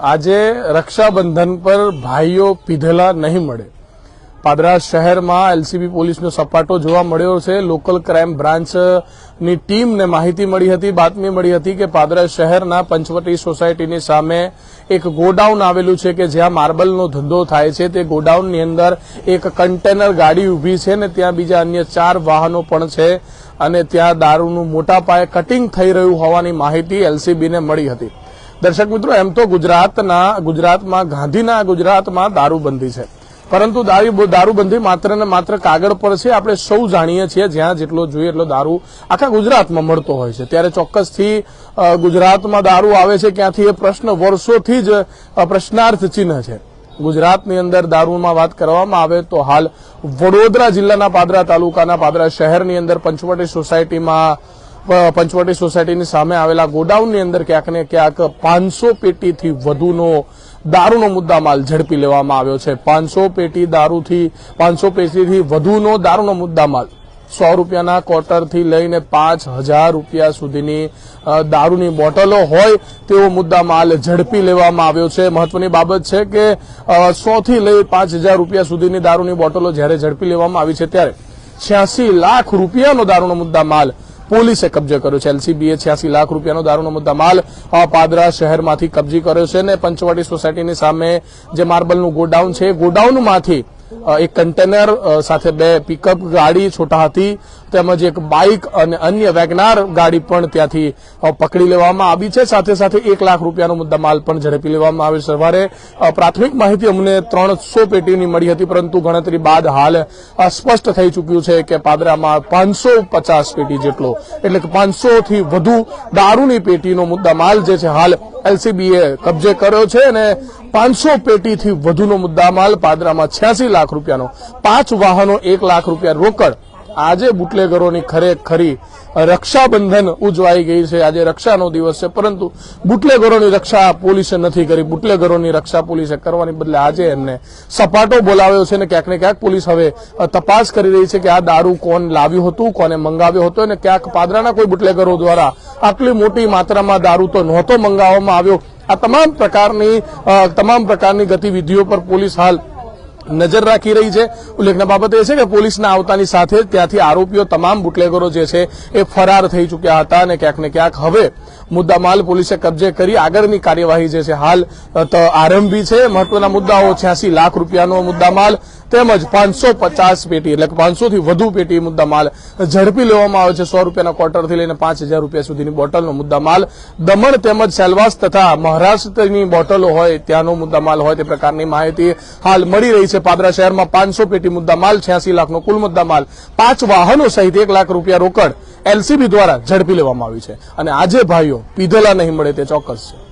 આજે રક્ષાબંધન પર ભાઈઓ પીધેલા નહીં મળે. પાદરા શહેરમાં એલસીબી પોલીસનો સપાટો જોવા મળ્યો છે. લોકલ ક્રાઇમ બ્રાન્ચની ટીમને માહિતી મળી હતી, બાતમી મળી હતી કે પાદરા શહેરના પંચવટી સોસાયટીની સામે એક ગોડાઉન આવેલું છે કે જ્યાં માર્બલનો ધંધો થાય છે. તે ગોડાઉનની અંદર એક કન્ટેનર ગાડી ઊભી છે ને ત્યાં બીજા અન્ય ચાર વાહનો પણ છે અને ત્યાં દારૂનું મોટા પાયે કટિંગ થઈ રહ્યું હોવાની માહિતી એલસીબીને મળી હતી. દર્શક મિત્રો, એમ તો ગુજરાતના ગુજરાતમાં ગાંધીના ગુજરાતમાં દારૂબંધી છે. પરંતુ દારૂ દારૂબંધી માત્ર ને માત્ર કાગળ પર છે, આપણે સૌ જાણીએ છીએ, જ્યાં જેટલો જોઈએ એટલો દારૂ આખા ગુજરાતમાં મળતો હોય છે. ત્યારે ચોક્કસથી ગુજરાતમાં દારૂ આવે છે ક્યાંથી એ પ્રશ્ન વર્ષોથી જ પ્રશ્નાર્થ ચિહ્ન છે. ગુજરાતની અંદર દારૂમાં વાત કરવામાં આવે તો હાલ વડોદરા જિલ્લાના પાદરા તાલુકાના પાદરા શહેરની અંદર પંચવટી સોસાયટીમાં પંચવટી સોસાયટીની સામે આવેલા ગોડાઉનની અંદર ક્યાંક ને ક્યાંક પાંચસો પેટીથી વધુનો દારૂનો મુદ્દામાલ ઝડપી લેવામાં આવ્યો છે. પાંચસો પેટી દારૂથી, પાંચસો પેટીથી વધુનો દારૂનો મુદ્દામાલ. સો રૂપિયાના ક્વાર્ટરથી લઈને પાંચ હજાર રૂપિયા સુધીની દારૂની બોટલો હોય તેવો મુદ્દામાલ ઝડપી લેવામાં આવ્યો છે. મહત્વની બાબત છે કે સો થી લઈ પાંચ હજાર રૂપિયા સુધીની દારૂની બોટલો જ્યારે ઝડપી લેવામાં આવી છે ત્યારે છ્યાસી લાખ રૂપિયાનો દારૂનો મુદ્દામાલ પોલીસે કબજે કર્યો છે. એલસીબીએ છ્યાસી લાખ રૂપિયાનો દારૂનો મુદ્દા માલ પાદરા શહેરમાંથી કબજી કર્યો છે અને પંચવટી સોસાયટીની સામે જે માર્બલનું ગોડાઉન છે, ગોડાઉનમાંથી એક કન્ટેનર સાથે બે પિકઅપ ગાડી છોટા હતી તેમજ એક બાઇક અને અન્ય વેગનાર ગાડી પણ ત્યાંથી પકડી લેવામાં આવી છે. સાથે સાથે એક લાખ રૂપિયાનો મુદ્દામાલ પણ ઝડપી લેવામાં આવ્યો સવારે પ્રાથમિક માહિતી અમને ત્રણસો પેટીની મળી હતી, પરંતુ ગણતરી બાદ હાલ સ્પષ્ટ થઈ ચૂક્યું છે કે પાદરામાં પાંચસો પચાસ પેટી જેટલો, એટલે કે પાંચસો થી વધુ દારૂની પેટીનો મુદ્દામાલ જે છે, હાલ એલસીબીએ કબજે કર્યો છે અને પાંચસો પેટીથી વધુનો મુદ્દામાલ પાદરામાં છ્યાસી લાખ રૂપિયાનો, પાંચ વાહનો એક લાખ રૂપિયા રોકડ આજે બુટલેગરોની ખરેખરી રક્ષાબંધન ઉજવાઈ ગઈ છે. આજે રક્ષાનો દિવસ છે. પરંતુ બુટલેગરોની રક્ષા પોલીસે નથી કરી. બુટલેગરોની રક્ષા પોલીસે કરવાની બદલે આજે એમને સપાટો બોલાવ્યો છે અને ક્યાંક ને ક્યાંક પોલીસ હવે તપાસ કરી રહી છે કે આ દારૂ કોણ લાવ્યું હતું, કોને મંગાવ્યો હતો અને ક્યાંક પાદરાના કોઈ બુટલેગરો દ્વારા આટલી મોટી માત્રામાં દારૂ તો નહોતો મંગાવવામાં આવ્યો. આ તમામ પ્રકારની તમામ પ્રકારની ગતિવિધિઓ પર પોલીસ હાલ નજર રાખી રહી છે. ઉલ્લેખના બાબત એ છે કે પોલીસના આવતાની સાથે ત્યાંથી આરોપીઓ તમામ બુટલેગરો જે છે એ ફરાર થઈ ચૂક્યા હતા અને ક્યાંક ને ક્યાંક હવે મુદ્દામાલ પોલીસે કબજે કરી આગળની કાર્યવાહી જે છે હાલ આરંભી છે. મહત્વના મુદ્દાઓ, છ્યાસી લાખ રૂપિયાનો મુદ્દામાલ તેમજ પાંચસો પચાસ પેટી એટલે કે પાંચસો થી વધુ પેટી મુદ્દામાલ ઝડપી લેવામાં આવે છે. સો રૂપિયાના ક્વાર્ટરથી લઈને પાંચ હજાર રૂપિયા સુધીની બોટલનો મુદ્દામાલ દમણ તેમજ સેલવાસ તથા મહારાષ્ટ્રની બોટલો હોય ત્યાંનો મુદ્દામાલ હોય તે પ્રકારની માહિતી હાલ મળી રહી છે. પાદરા શહેરમાં પાંચસો પેટી મુદ્દામાલ છ્યાસી લાખનો કુલ મુદ્દામાલ પાંચ વાહનો સહિત એક લાખ રૂપિયા રોકડ એલસીબી દ્વારા ઝડપી લેવામાં આવી છે. અને આજે ભાઈઓ પીધેલા નહીં મળે તે ચોક્કસ છે.